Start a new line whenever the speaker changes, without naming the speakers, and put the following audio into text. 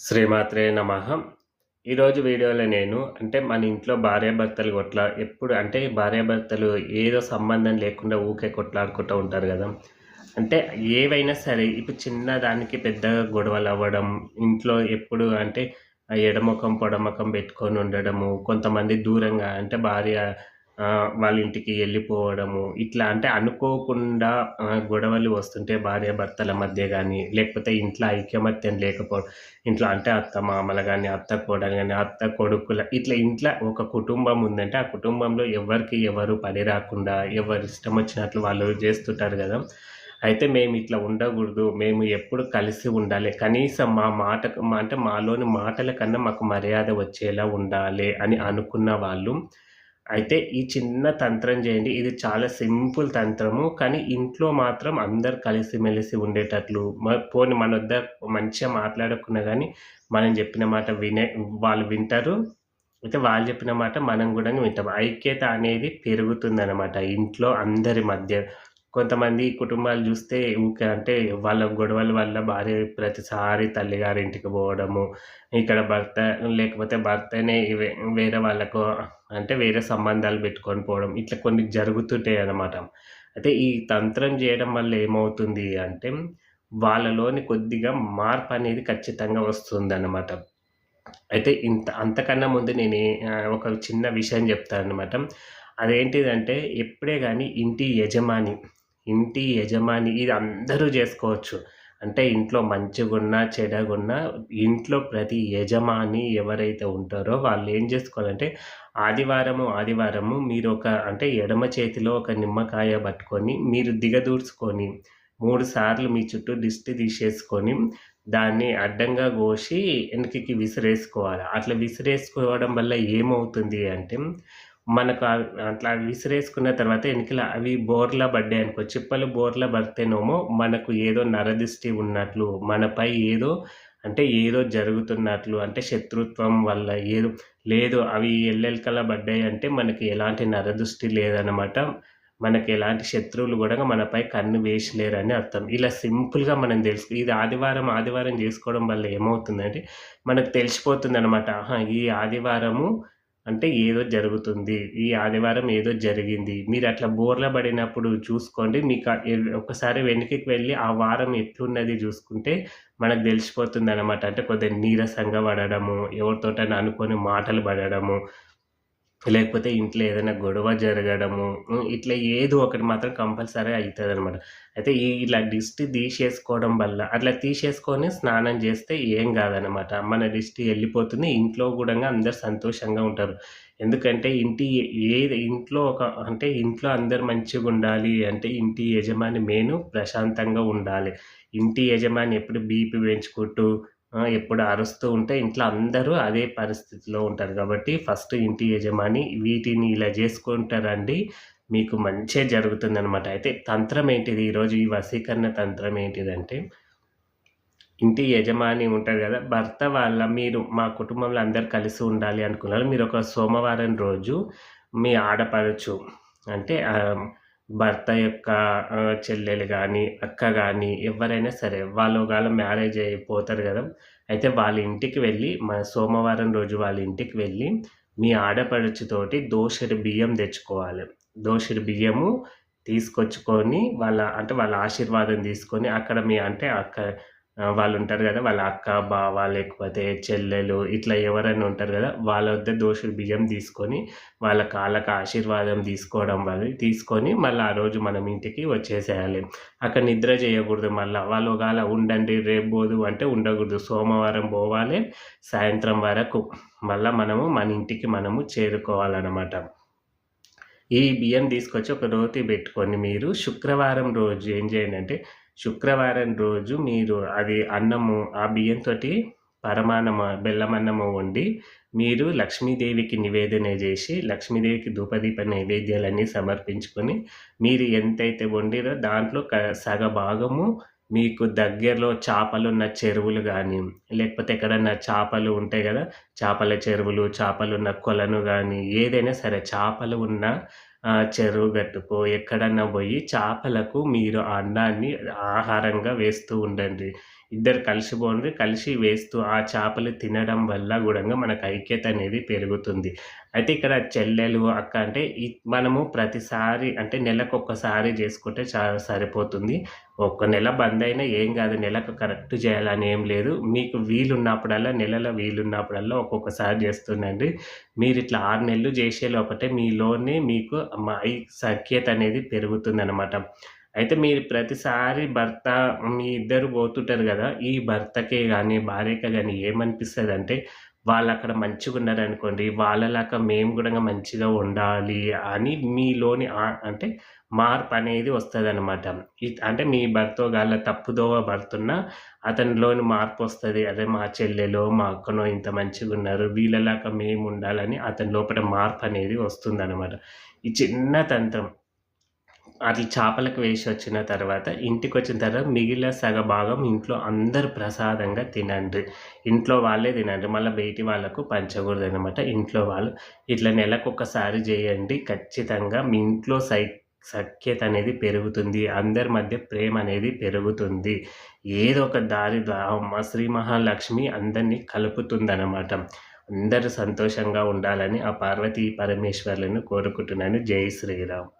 శ్రీమాత్రే నమ. ఈరోజు వీడియోలో నేను అంటే మన ఇంట్లో భార్యాభర్తలు కొట్లా ఎప్పుడు అంటే భార్యాభర్తలు ఏదో సంబంధం లేకుండా ఊకే కొట్లాడుకుంటూ ఉంటారు కదా. అంటే ఏవైనా సరే ఇప్పుడు చిన్న దానికి పెద్దగా గొడవలు అవ్వడం ఇంట్లో ఎప్పుడు అంటే ఎడమకం పొడమకం పెట్టుకొని ఉండడము కొంతమంది దూరంగా అంటే భార్య వాళ్ళ ఇంటికి వెళ్ళిపోవడము ఇట్లా అంటే అనుకోకుండా గొడవలు వస్తుంటే భార్యాభర్తల మధ్య కానీ లేకపోతే ఇంట్లో ఐకమత్యం లేకపోవడం ఇంట్లో అంటే అత్త మామలు కానీ అత్త కోడలు కానీ అత్త కొడుకుల ఇట్లా ఇంట్లో ఒక కుటుంబం ఉందంటే ఆ కుటుంబంలో ఎవరికి ఎవరు పని రాకుండా ఎవరు ఇష్టం వచ్చినట్లు వాళ్ళు చేస్తుంటారు కదా. అయితే మేము ఇట్లా ఉండకూడదు మేము ఎప్పుడు కలిసి ఉండాలి. కనీసం మా మాట అంటే మాలోని మాటల కన్నా మాకు మర్యాద వచ్చేలా ఉండాలి అని అనుకున్న వాళ్ళు అయితే ఈ చిన్న తంత్రం చేయండి. ఇది చాలా సింపుల్ తంత్రము. కానీ ఇంట్లో మాత్రం అందరు కలిసిమెలిసి ఉండేటట్లు. పోని మన వద్ద మంచిగా మాట్లాడకున్నా కానీ మనం చెప్పిన మాట వినే వాళ్ళు వింటారు. అయితే వాళ్ళు చెప్పిన మాట మనం కూడా వింటాం. ఐక్యత అనేది పెరుగుతుందన్నమాట ఇంట్లో అందరి మధ్య. కొంతమంది కుటుంబాలు చూస్తే ఊకే అంటే వాళ్ళ గొడవల వల్ల భార్య ప్రతిసారి తల్లిగారింటికి పోవడము ఇక్కడ భర్త లేకపోతే భర్తనే వేరే వాళ్ళకు అంటే వేరే సంబంధాలు పెట్టుకొని పోవడం ఇట్లా కొన్ని జరుగుతుంటాయి అన్నమాట. అయితే ఈ తంత్రం చేయడం వల్ల ఏమవుతుంది అంటే వాళ్ళలోని కొద్దిగా మార్పు అనేది ఖచ్చితంగా వస్తుంది అన్నమాట అయితే ఇంత అంతకన్నా ముందు నేను ఒక చిన్న విషయం చెప్తాను అనమాట అదేంటిదంటే ఎప్పుడే కానీ ఇంటి యజమాని ఇంటి యజమాని ఇది అందరూ చేసుకోవచ్చు. అంటే ఇంట్లో మంచిగున్నా చెడగున్నా ఇంట్లో ప్రతి యజమాని ఎవరైతే ఉంటారో వాళ్ళు ఏం చేసుకోవాలంటే ఆదివారము ఆదివారము మీరు ఒక అంటే ఎడమ చేతిలో ఒక నిమ్మకాయ పట్టుకొని మీరు దిగదూర్చుకొని మూడు సార్లు మీ చుట్టూ దిష్టి తీసేసుకొని దాన్ని అడ్డంగా కోసి వెనకకి విసిరేసుకోవాలి. అట్లా విసిరేసుకోవడం వల్ల ఏమవుతుంది అంటే మనకు అట్లా విసిరేసుకున్న తర్వాత వెనకల అవి బోర్లా పడ్డాయి అనుకో చిప్పలు బోర్లా పడితేనేమో మనకు ఏదో నరదిష్టి ఉన్నట్లు మనపై ఏదో అంటే ఏదో జరుగుతున్నట్లు అంటే శత్రుత్వం వల్ల ఏదో లేదు అవి ఎల్లెల్కలా పడ్డాయి అంటే మనకి ఎలాంటి నరదృష్టి లేదనమాట మనకి ఎలాంటి శత్రువులు కూడా మనపై కన్ను వేసలేరని అర్థం. ఇలా సింపుల్గా మనం తెలుసు ఇది ఆదివారం ఆదివారం చేసుకోవడం వల్ల ఏమవుతుందంటే మనకు తెలిసిపోతుంది అనమాట ఈ ఆదివారము అంటే ఏదో జరుగుతుంది. ఈ ఆదివారం ఏదో జరిగింది. మీరు అట్లా బోర్ల పడినప్పుడు చూసుకోండి. మీకు ఒకసారి వెనక్కి వెళ్ళి ఆ వారం ఎట్లున్నది చూసుకుంటే మనకు తెలిసిపోతుంది అనమాట అంటే కొద్దిగా నీరసంగా పడడము ఎవరితోటైనా అనుకొని మాటలు పడడము లేకపోతే ఇంట్లో ఏదైనా గొడవ జరగడము ఇట్లా ఏదో ఒకటి మాత్రం కంపల్సరీ అవుతుంది అనమాట అయితే ఈ ఇలా దిష్టి తీసేసుకోవడం వల్ల అట్లా తీసేసుకొని స్నానం చేస్తే ఏం కాదనమాట మన దిష్టి వెళ్ళిపోతుంది ఇంట్లో కూడా అందరు సంతోషంగా ఉంటారు. ఎందుకంటే ఇంటి ఏ ఇంట్లో ఒక అంటే ఇంట్లో అందరు మంచిగా ఉండాలి అంటే ఇంటి యజమాని మెయిన్ ప్రశాంతంగా ఉండాలి. ఇంటి యజమాని ఎప్పుడు బీపీ పెంచుకుంటూ ఎప్పుడు అరుస్తూ ఉంటే ఇంట్లో అందరూ అదే పరిస్థితిలో ఉంటారు. కాబట్టి ఫస్ట్ ఇంటి యజమాని వీటిని ఇలా చేసుకుంటారండి. మీకు మంచిగా జరుగుతుందనమాట అయితే తంత్రం ఏంటిది? ఈరోజు ఈ వశీకరణ తంత్రం ఏంటిదంటే ఇంటి యజమాని ఉంటారు కదా భర్త వాళ్ళ మీరు మా కుటుంబంలో అందరు కలిసి ఉండాలి అనుకున్నారు. మీరు ఒక సోమవారం రోజు మీ ఆడపడచ్చు అంటే భర్త యొక్క చెల్లెలు కానీ అక్క కానీ ఎవరైనా సరే వాళ్ళు ఒకవేళ మ్యారేజ్ అయిపోతారు కదా అయితే వాళ్ళ ఇంటికి వెళ్ళి మన సోమవారం రోజు వాళ్ళ ఇంటికి వెళ్ళి మీ ఆడపడుచుతోటి దోషడి బియ్యం తెచ్చుకోవాలి. దోషడి బియ్యము తీసుకొచ్చుకొని వాళ్ళ అంటే వాళ్ళ ఆశీర్వాదం తీసుకొని అక్కడ మీ అంటే అక్క వాళ్ళు ఉంటారు కదా వాళ్ళ అక్క బావ లేకపోతే చెల్లెలు ఇట్లా ఎవరైనా ఉంటారు కదా వాళ్ళ వద్ద దోషులు బియ్యం తీసుకొని వాళ్ళ కాళ్ళకు ఆశీర్వాదం తీసుకోవడం వల్ల తీసుకొని మళ్ళీ ఆ రోజు మనం ఇంటికి వచ్చేసేయాలి. అక్కడ నిద్ర చేయకూడదు మళ్ళీ. వాళ్ళు ఒకవేళ ఉండండి రేపు పోదు అంటే ఉండకూడదు. సోమవారం పోవాలి సాయంత్రం వరకు మళ్ళీ మనము మన ఇంటికి మనము చేరుకోవాలన్నమాట. ఈ బియ్యం తీసుకొచ్చి ఒక రోతి పెట్టుకొని మీరు శుక్రవారం రోజు ఏం చేయండి అంటే శుక్రవారం రోజు మీరు అది అన్నము ఆ బియ్యంతో పరమాన్నము బెల్లమన్నము వండి మీరు లక్ష్మీదేవికి నివేదన చేసి లక్ష్మీదేవికి ధూపదీప నైవేద్యాలన్నీ సమర్పించుకొని మీరు ఎంతైతే వండిరో దాంట్లో క సగ భాగము మీకు దగ్గరలో చేపలున్న చెరువులు కానీ లేకపోతే ఎక్కడన్నా చేపలు ఉంటాయి కదా చేపల చెరువులు చేపలు ఉన్న కొలను కానీ ఏదైనా సరే చేపలు ఉన్న చెరువు గట్టుకో ఎక్కడన్నా పోయి చేపలకు మీరు అన్నాన్ని ఆహారంగా వేస్తూ ఉండండి. ఇద్దరు కలిసి పోండి కలిసి వేస్తూ ఆ చేపలు తినడం వల్ల కూడా మనకు ఐక్యత అనేది పెరుగుతుంది. అయితే ఇక్కడ చెల్లెలు అక్క అంటే మనము ప్రతిసారి అంటే నెలకు ఒక్కసారి చేసుకుంటే చాలా సరిపోతుంది. ఒక్క నెల బంద్ అయినా ఏం కాదు. నెలకు కరెక్ట్ చేయాలని ఏం లేదు. మీకు వీలున్నప్పుడల్లా నెలలో వీలున్నప్పుడల్లా ఒక్కొక్కసారి చేస్తుండండి. మీరు ఇట్లా ఆరు నెలలు చేసే లోపటే మీలోనే మీకు మా ఈ సఖ్యత అనేది పెరుగుతుందనమాట అయితే మీరు ప్రతిసారి భర్త మీ ఇద్దరు పోతుంటారు కదా ఈ భర్తకే కానీ భార్యకే కానీ ఏమనిపిస్తుంది అంటే వాళ్ళు అక్కడ మంచిగా ఉన్నారనుకోండి వాళ్ళలాగా మేము కూడా మంచిగా ఉండాలి అని మీలోని అంటే మార్పు అనేది వస్తుంది అనమాట అంటే మీ భర్త గాళ్ళ తప్పుదోవ పడుతున్నా అతనిలోని మార్పు వస్తుంది అదే మా చెల్లెలో మా అక్కనో ఇంత మంచిగా ఉన్నారు వీళ్ళలాగా మేము ఉండాలని అతని లోపల మార్పు అనేది వస్తుందన్నమాట. ఈ చిన్న తంత్రం. అట్లా చేపలకు వేసి వచ్చిన తర్వాత ఇంటికి వచ్చిన తర్వాత మిగిలిన సగ భాగం ఇంట్లో అందరు ప్రసాదంగా తినండి ఇంట్లో వాళ్ళే తినండి మళ్ళీ బయటి వాళ్ళకు పంచకూడదు అనమాట ఇంట్లో వాళ్ళు ఇట్లా నెలకు ఒకసారి చేయండి. ఖచ్చితంగా మీ ఇంట్లో సై సఖ్యత అనేది పెరుగుతుంది. అందరి మధ్య ప్రేమ అనేది పెరుగుతుంది. ఏదో ఒక దారి ద్వారా మా శ్రీ మహాలక్ష్మి అందరినీ కలుపుతుందన్నమాట. అందరూ సంతోషంగా ఉండాలని ఆ పార్వతీ పరమేశ్వర్లను కోరుకుంటున్నాను. జై శ్రీరామ్.